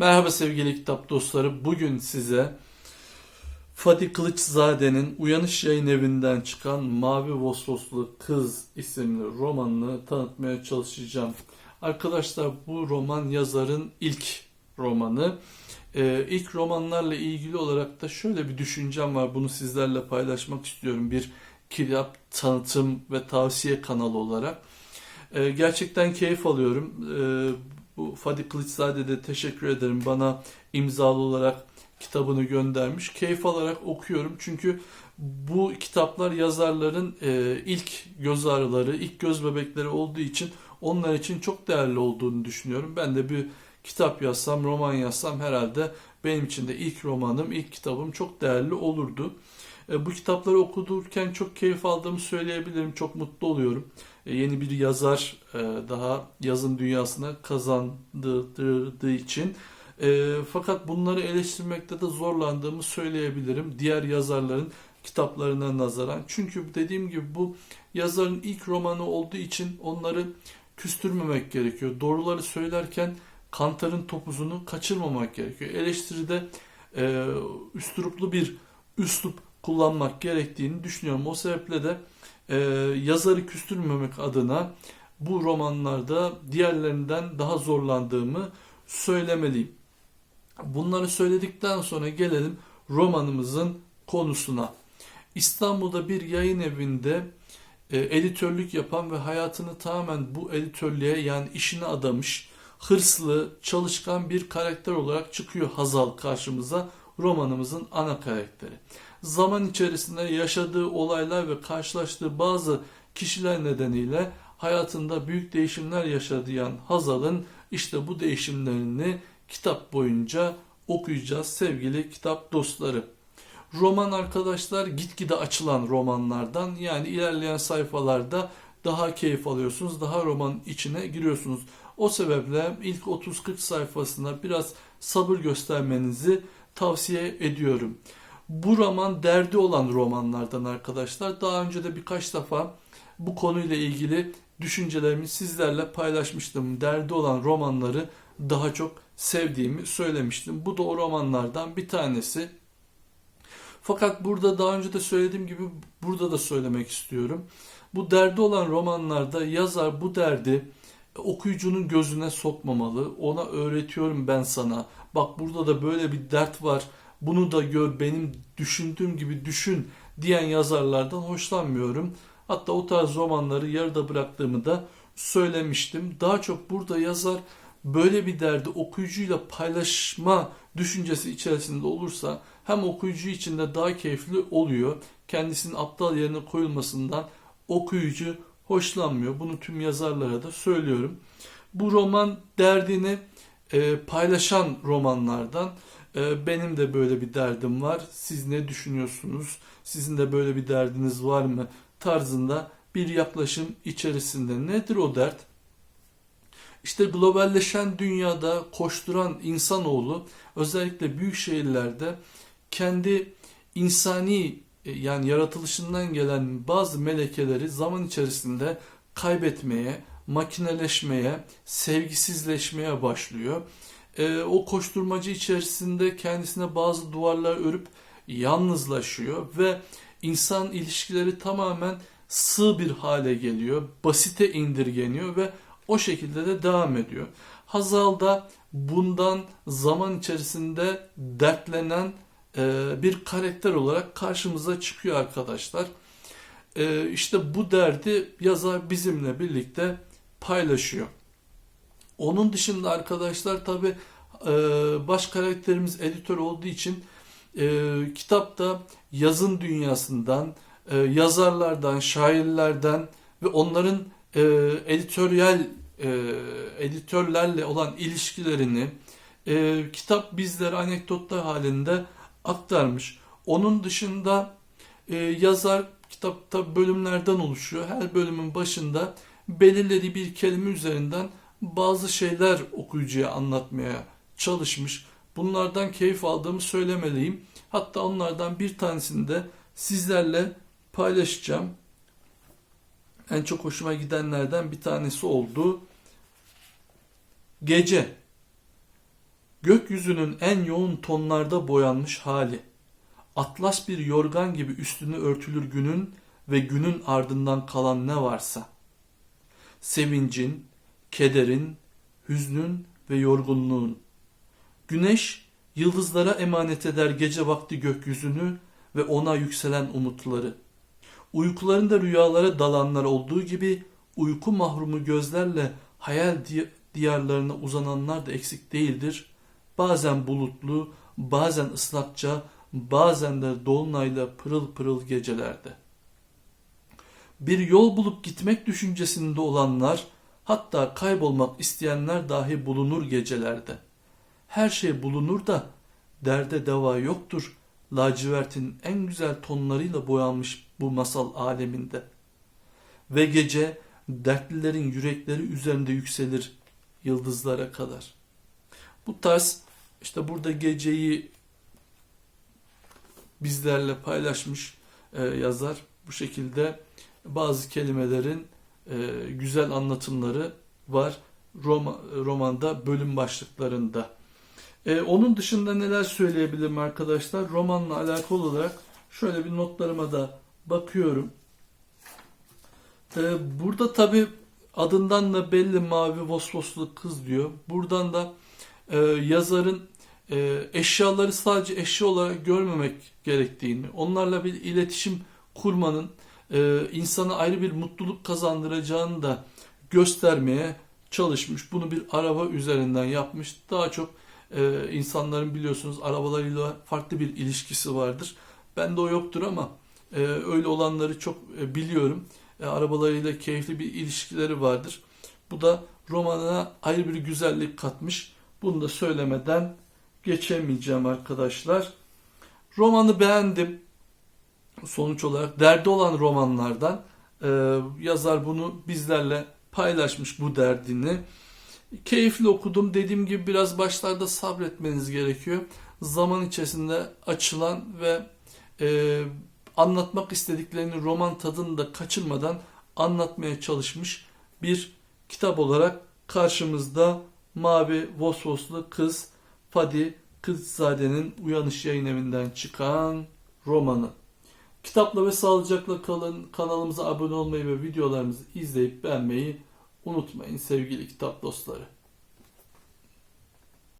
Merhaba sevgili kitap dostları. Bugün size Fatih Kılıçzade'nin Uyanış Yayın Evi'nden çıkan Mavi Vosvoslu Kız isimli romanını tanıtmaya çalışacağım. Arkadaşlar bu roman yazarın ilk romanı. Ee, ilk romanlarla ilgili olarak da şöyle bir düşüncem var. Bunu sizlerle paylaşmak istiyorum. Bir kitap tanıtım ve tavsiye kanalı olarak. Ee, gerçekten keyif alıyorum. Ee, bu Fadi Kılıçzade de teşekkür ederim. Bana imzalı olarak kitabını göndermiş. Keyif alarak okuyorum. Çünkü bu kitaplar yazarların e, ilk göz ağrıları, ilk göz bebekleri olduğu için onlar için çok değerli olduğunu düşünüyorum. Ben de bir kitap yazsam, roman yazsam herhalde benim için de ilk romanım, ilk kitabım çok değerli olurdu. E, bu kitapları okudurken çok keyif aldığımı söyleyebilirim. Çok mutlu oluyorum. E, yeni bir yazar e, daha yazın dünyasına kazandırdığı için. Fakat bunları eleştirmekte de zorlandığımı söyleyebilirim. Diğer yazarların kitaplarına nazaran. Çünkü dediğim gibi bu yazarın ilk romanı olduğu için onları küstürmemek gerekiyor. Doğruları söylerken kantarın topuzunu kaçırmamak gerekiyor. Eleştiride e, üstüruplu bir üslup kullanmak gerektiğini düşünüyorum. O sebeple de e, yazarı küstürmemek adına bu romanlarda diğerlerinden daha zorlandığımı söylemeliyim. Bunları söyledikten sonra gelelim romanımızın konusuna. İstanbul'da bir yayın evinde e, editörlük yapan ve hayatını tamamen bu editörlüğe yani işine adamış, hırslı, çalışkan bir karakter olarak çıkıyor Hazal karşımıza romanımızın ana karakteri. Zaman içerisinde yaşadığı olaylar ve karşılaştığı bazı kişiler nedeniyle hayatında büyük değişimler yaşayan Hazal'ın işte bu değişimlerini kitap boyunca okuyacağız sevgili kitap dostları. Roman arkadaşlar gitgide açılan romanlardan yani ilerleyen sayfalarda daha keyif alıyorsunuz, daha roman içine giriyorsunuz. O sebeple ilk 30-40 sayfasına biraz sabır göstermenizi tavsiye ediyorum. Bu roman derdi olan romanlardan arkadaşlar. Daha önce de birkaç defa bu konuyla ilgili düşüncelerimi sizlerle paylaşmıştım. Derdi olan romanları daha çok sevdiğimi söylemiştim. Bu da o romanlardan bir tanesi. Fakat burada daha önce de söylediğim gibi burada da söylemek istiyorum. Bu derdi olan romanlarda yazar bu derdi okuyucunun gözüne sokmamalı. Ona öğretiyorum ben sana. Bak burada da böyle bir dert var. Bunu da gör benim düşündüğüm gibi düşün diyen yazarlardan hoşlanmıyorum. Hatta o tarz romanları yarıda bıraktığımı da söylemiştim. Daha çok burada yazar böyle bir derdi okuyucuyla paylaşma düşüncesi içerisinde olursa hem okuyucu için de daha keyifli oluyor. Kendisinin aptal yerine koyulmasından okuyucu hoşlanmıyor. Bunu tüm yazarlara da söylüyorum. Bu roman derdini e, paylaşan romanlardan. E, benim de böyle bir derdim var. Siz ne düşünüyorsunuz? Sizin de böyle bir derdiniz var mı? Tarzında bir yaklaşım içerisinde. Nedir o dert? İşte globalleşen dünyada koşturan insanoğlu özellikle büyük şehirlerde kendi insani e, yani yaratılışından gelen bazı melekeleri zaman içerisinde kaybetmeye, makineleşmeye, sevgisizleşmeye başlıyor. E, o koşturmacı içerisinde kendisine bazı duvarlar örüp yalnızlaşıyor ve insan ilişkileri tamamen sığ bir hale geliyor, basite indirgeniyor ve o şekilde de devam ediyor. Hazal da bundan zaman içerisinde dertlenen e, bir karakter olarak karşımıza çıkıyor arkadaşlar. E, işte bu derdi yazar bizimle birlikte paylaşıyor. Onun dışında arkadaşlar tabi e, baş karakterimiz editör olduğu için kitapta yazın dünyasından, yazarlardan, şairlerden ve onların editoryal editörlerle olan ilişkilerini kitap bizlere anekdotlar halinde aktarmış. Onun dışında e, yazar kitapta bölümlerden oluşuyor. Her bölümün başında belirlediği bir kelime üzerinden bazı şeyler okuyucuya anlatmaya çalışmış. Bunlardan keyif aldığımı söylemeliyim. Hatta onlardan bir tanesini de sizlerle paylaşacağım. En çok hoşuma gidenlerden bir tanesi oldu. Gece. gökyüzünün en yoğun tonlarda boyanmış hali. Atlas bir yorgan gibi üstünü örtülür günün ve günün ardından kalan ne varsa. Sevincin, kederin, hüznün ve yorgunluğun. Güneş yıldızlara emanet eder gece vakti gökyüzünü ve ona yükselen umutları. Uykularında rüyalara dalanlar olduğu gibi uyku mahrumu gözlerle hayal di- diyarlarına uzananlar da eksik değildir. Bazen bulutlu, bazen ıslakça, bazen de dolunayla pırıl pırıl gecelerde. Bir yol bulup gitmek düşüncesinde olanlar, hatta kaybolmak isteyenler dahi bulunur gecelerde. Her şey bulunur da derde deva yoktur. Lacivertin en güzel tonlarıyla boyanmış bu masal aleminde. Ve gece dertlilerin yürekleri üzerinde yükselir yıldızlara kadar. Bu tarz işte burada geceyi bizlerle paylaşmış e, yazar. Bu şekilde bazı kelimelerin e, güzel anlatımları var Roma, romanda bölüm başlıklarında. E, onun dışında neler söyleyebilirim arkadaşlar? Romanla alakalı olarak şöyle bir notlarıma da bakıyorum. E, burada tabi adından da belli mavi vosvoslu kız diyor. Buradan da e, yazarın e, eşyaları sadece eşya olarak görmemek gerektiğini, onlarla bir iletişim kurmanın e, insana ayrı bir mutluluk kazandıracağını da göstermeye çalışmış. Bunu bir araba üzerinden yapmış. Daha çok e, insanların biliyorsunuz arabalarıyla farklı bir ilişkisi vardır. Bende o yoktur ama e, öyle olanları çok e, biliyorum. E, arabalarıyla keyifli bir ilişkileri vardır. Bu da romanına ayrı bir güzellik katmış. Bunu da söylemeden geçemeyeceğim arkadaşlar. Romanı beğendim. Sonuç olarak derdi olan romanlardan e, yazar bunu bizlerle paylaşmış bu derdini. Keyifli okudum. Dediğim gibi biraz başlarda sabretmeniz gerekiyor. Zaman içerisinde açılan ve e, anlatmak istediklerini roman tadını da kaçırmadan anlatmaya çalışmış bir kitap olarak karşımızda Mavi Vosvoslu Kız Fadi Kızzade'nin Uyanış Yayın Evi'nden çıkan romanı. Kitapla ve sağlıcakla kalın. Kanalımıza abone olmayı ve videolarımızı izleyip beğenmeyi unutmayın sevgili kitap dostları.